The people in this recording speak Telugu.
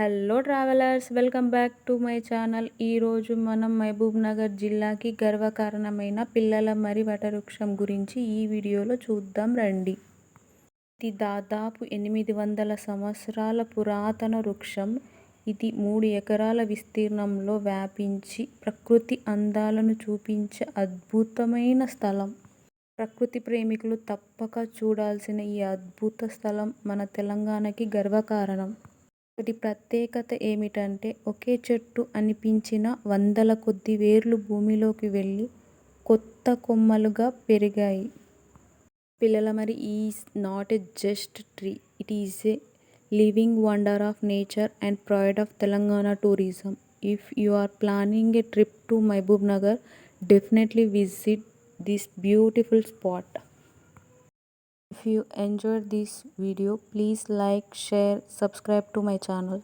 Hello travellers welcome back to my channel. ఈరోజు మనం మహబూబ్ నగర్ జిల్లాకి గర్వకారణమైన పిల్లల మరి వటవృక్షం గురించి ఈ వీడియోలో చూద్దాం రండి. ఇది దాదాపు ఎనిమిది వందల సంవత్సరాల పురాతన వృక్షం. ఇది మూడు ఎకరాల విస్తీర్ణంలో వ్యాపించి ప్రకృతి అందాలను చూపించే అద్భుతమైన స్థలం. ప్రకృతి ప్రేమికులు తప్పక చూడాల్సిన ఈ అద్భుత స్థలం మన తెలంగాణకి గర్వకారణం. ఒకటి ప్రత్యేకత ఏమిటంటే ఒకే చెట్టు అనిపించిన వందల కొద్ది వేర్లు భూమిలోకి వెళ్ళి కొత్త కొమ్మలుగా పెరిగాయి. పిల్లల మరి is not a just tree. It is a living wonder of nature and pride of Telangana tourism. If you are planning a trip to Mahbubnagar definitely visit this beautiful spot. If you enjoyed this video please like share subscribe to my channel